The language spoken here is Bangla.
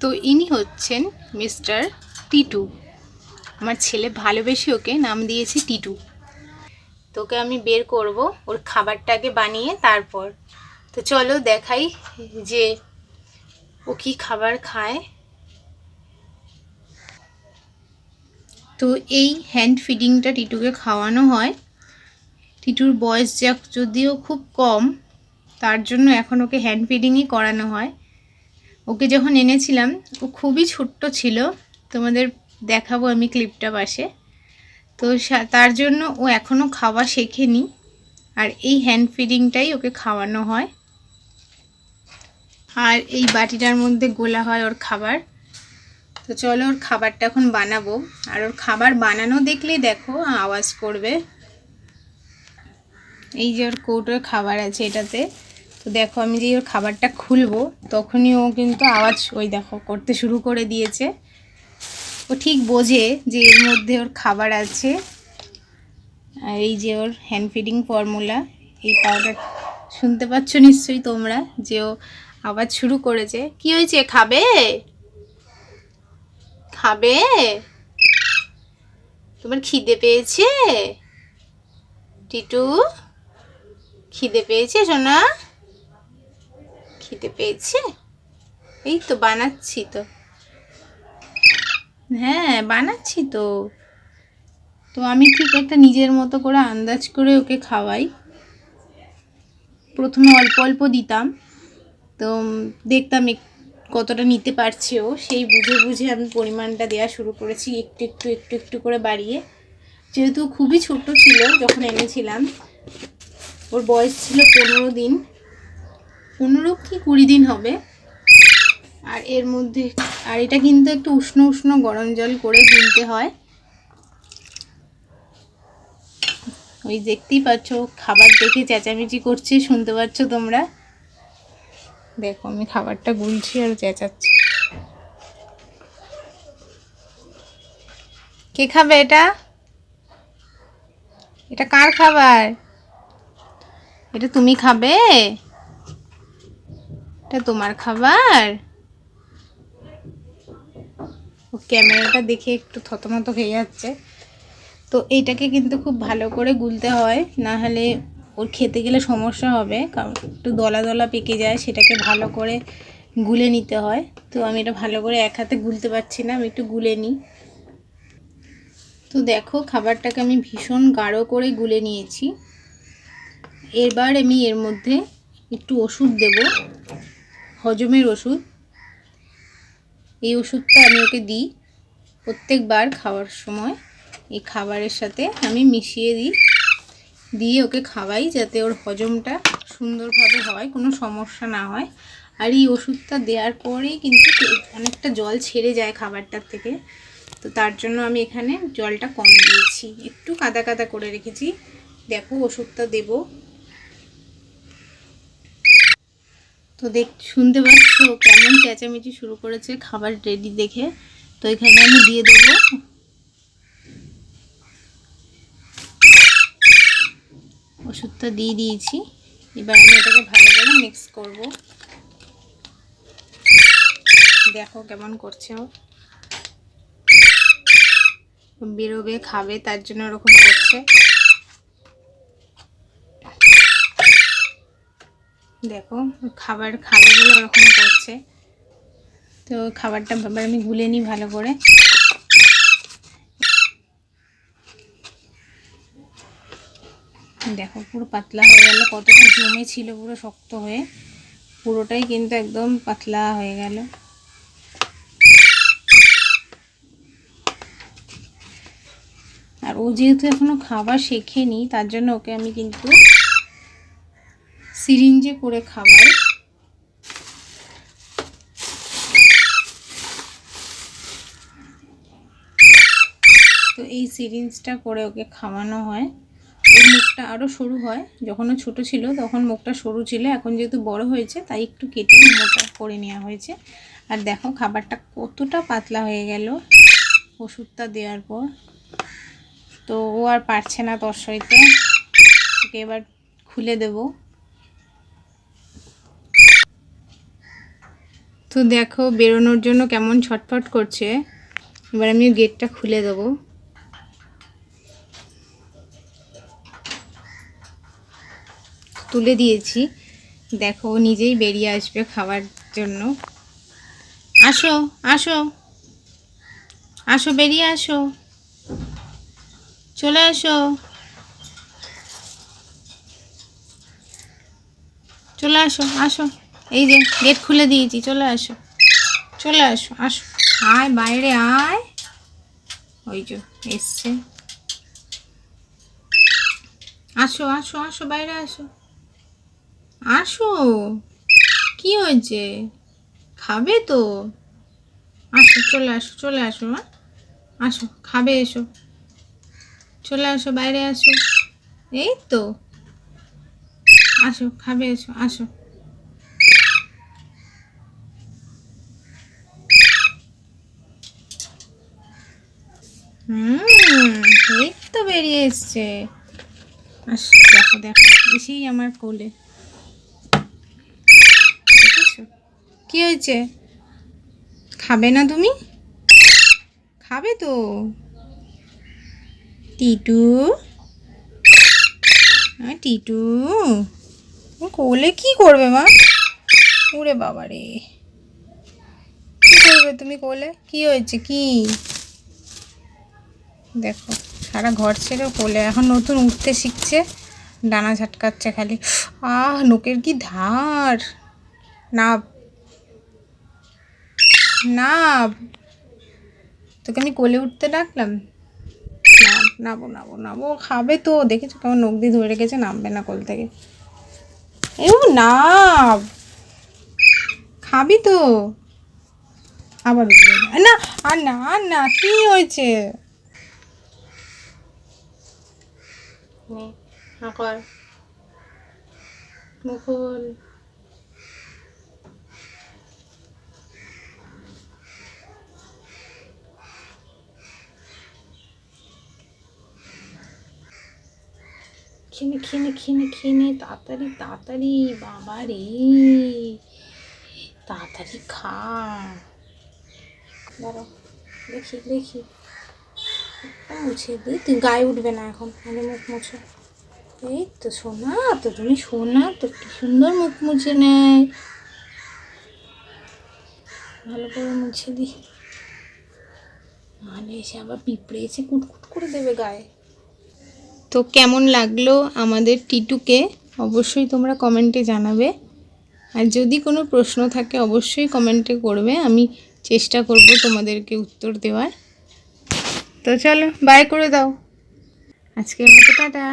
তো ইনি হচ্ছেন মিস্টার টিটু। আমার ছেলে ভালোবেসে ওকে নাম দিয়েছি টিটু। তোকে আমি বের করব, ওর খাবারটাকে বানিয়ে তারপর। তো চলো দেখাই যে ও কি খাবার খায়। তো এই হ্যান্ড ফিডিংটা টিটুকে খাওয়ানো হয়। টিটুর বয়স যদিও খুব কম, তার জন্য এখন ওকে হ্যান্ড ফিডিংই করানো হয়। ওকে যখন এনেছিলাম, ও খুবই ছোট্ট ছিল। তোমাদের দেখাবো আমি ক্লিপটা পাশে। তো তার জন্য ও এখনও খাওয়া শেখেনি। আর এই হ্যান্ড ফিডিংটাই ওকে খাওয়ানো হয়। আর এই বাটিটার মধ্যে গোলা হয় ওর খাবার। তো চলো ওর খাবারটা এখন বানাবো। আর ওর খাবার বানানো দেখলেই দেখো, আওয়াজ করবে। এই যে ওর কৌটোর খাবার আছে এটাতে। তো দেখো, আমি যে ওর খাবারটা খুলবো, তখনই ও কিন্তু আওয়াজ ওই দেখো, করতে শুরু করে দিয়েছে। ও ঠিক বোঝে যে এর মধ্যে ওর খাবার আছে। আর এই যে ওর হ্যান্ড ফিডিং ফর্মুলা এই পাউডার শুনতে পাচ্ছ নিশ্চয়ই তোমরা যে ও আওয়াজ শুরু করেছে। কি হয়েছে? খাবে? খাবে? তোমার খিদে পেয়েছে? টিটু? খিদে পেয়েছে, সোনা? খিদে পেয়েছে? এই তো বানাচ্ছি তো। হ্যাঁ বানাচ্ছি তো। তো আমি ঠিক একটা নিজের মতো করে আন্দাজ করে ওকে খাওয়াই। প্রথমে অল্প অল্প দিতাম। তো দেখতাম কতটা নিতে পারছে ও। সেই বুঝে বুঝে আমি পরিমাণটা দেওয়া শুরু করেছি একটু একটু একটু একটু করে বাড়িয়ে। যেহেতু খুবই ছোট ছিল যখন এনেছিলাম। ওর বয়স ছিল পনেরো দিন। পনেরো কি কুড়ি দিন হবে? আর এর মধ্যে, আর এটা কিন্তু একটু উষ্ণ উষ্ণ গরম জল করে গুলতে হয়। ওই দেখতেই পাচ্ছ, খাবার দেখে চেঁচামেচি করছে, শুনতে পাচ্ছ তোমরা? দেখো, আমি খাবারটা গুলছি আর চেঁচাচ্ছি। কে খাবে এটা? এটা কার খাবার? এটা তুমি খাবে? এটা তোমার খাবার? ও, ক্যামেরাটা দেখে একটু থতমত হয়ে যাচ্ছে। তো এইটাকে কিন্তু খুব ভালো করে গুলতে হয়, না হলে ওর খেতে গেলে সমস্যা হবে, কারণ একটু দলা দলা পেকে যায়, সেটাকে ভালো করে গুলে নিতে হয়। তো আমি এটা ভালো করে এক হাতে গুলতে পারছি না, আমি একটু গুলে নিই। তো দেখো, খাবারটাকে আমি ভীষণ গাঢ় করে গুলে নিয়েছি। এবার আমি এর মধ্যে একটু ওষুধ দেব। হজমের ওষুধ। এই ওষুধটা আমি ওকে দিই প্রত্যেকবার খাওয়ার সময়। এই খাবারের সাথে আমি মিশিয়ে দিই। দিয়ে ওকে খাওয়াই যাতে ওর হজমটা সুন্দরভাবে হয়, কোনো সমস্যা না হয়। আর এই ওষুধটা দেওয়ার পরেই কিন্তু অনেকটা জল ছেড়ে যায় খাবারটার থেকে। তো তার জন্য আমি এখানে জলটা কম দিয়েছি। একটু কাদা কাদা করে রেখেছি। দেখো ওষুধটা দেব। তো দেখ, শুনতে পাচ্ছ কেমন চেঁচামেচি শুরু করেছে খাবার রেডি দেখে। তো এখানে আমি দিয়ে দেবো। ওষুধটা দিয়ে দিয়েছি। এবার আমি এটাকে ভালো করে মিক্স করব। দেখো কেমন করছে ও। বেরোবে, খাবে, তার জন্য ওরকম করছে। দেখো, খাবার খাবে বলে ওরকম করছে। তো খাবারটা এবার আমি গুলে নিই ভালো করে। দেখো, পুরো পাতলা হয়ে গেল। কতটা জমে ছিল পুরো শক্ত হয়ে। পুরোটাই কিন্তু একদম পাতলা হয়ে গেল। আর ও যেহেতু এখনও খাবার শেখেনি, তার জন্য ওকে আমি কিন্তু সিরিঞ্জে করে খাওয়াই তো এই সিরিঞ্জটা করে ওকে খাওয়ানো হয়। ওর মুখটা আরও সরু হয়। যখন ও ছোটো ছিল তখন মুখটা সরু ছিল। এখন যেহেতু বড় হয়েছে, তাই একটু কেটে মোটা করে নেওয়া হয়েছে। আর দেখো খাবারটা কতটা পাতলা হয়ে গেল। ওষুধটা দেওয়ার পর। তো ও আর পারছে না তোর সইতে ওকে এবার খুলে দেব। তো দেখো, বেরোনোর জন্য কেমন ছটফট করছে। এবার আমি গেটটা খুলে দেবো। তুলে দিয়েছি। দেখো নিজেই বেরিয়ে আসবে খাওয়ার জন্য। আসো আসো। আসো, বেরিয়ে আসো। চলে আসো। চলে আসো আসো। এই যে গেট খুলে দিয়েছি, চলে আসো। চলে আসো আসো। আয় বাইরে, আয়। ওই যে এসছে। আসো আসো আসো, বাইরে আসো। আসো। কি হয়েছে? খাবে তো। আসো, চলে আসো চলে আসো, মা। আসো, খাবে, এসো। চলে আসো, বাইরে আসো। এই তো। আসো, খাবে, এসো, আসো। হুম, এই তো বেরিয়ে এসছে। আসো, দেখো দেখো, এসেই আমার কোলে। কি হয়েছে? খাবে না তুমি? খাবে তো। টিটু? হ্যাঁ টিটু। কোলে কি করবে, মা? ওরে বাবা রে কি করবে তুমি কোলে? কি হয়েছে? কি? দেখো, সারা ঘর ছেড়ে কোলে। এখন নতুন উঠতে শিখছে, ডানা ঝাটকাচ্ছে খালি। আহ নোকের কি ধার? নাব। নাব। তোকে আমি কোলে উঠতে ডাকলাম? নাব, নাবো নাবো খাবে তো, দেখেছ কেমন নখ দিয়ে ধরে রেখেছে, নামবে না কোল থেকে। এ নাব। খাবি তো। আবার না, আর না না, কি হয়েছে? নে হা মুকুল। খেনে খেনে খেনে খেনে, তাড়াতাড়ি তাড়াতাড়ি বাবা রে তাড়াতাড়ি খা। দাঁড়াও, দেখি দেখি। মুছে দিই তুই গায়ে উঠবে না এখন। আগে মুখ মুছো। এই তো সোনা, তো তুমি সোনা, তো কি সুন্দর মুখ মুছে নেয় ভালো করে মুছে দিই নাহলে এসে আবার পিঁপড়ে এসে কুটকুট করে দেবে গায়ে। তো কেমন লাগল আমাদের টিটুকে? অবশ্যই তোমরা কমেন্টে জানাবে। আর যদি কোনো প্রশ্ন থাকে, অবশ্যই কমেন্টে করবে। আমি চেষ্টা করব তোমাদেরকে উত্তর দেওয়ার। তো চলো বাই করে দাও। আজকের মতো টাটা।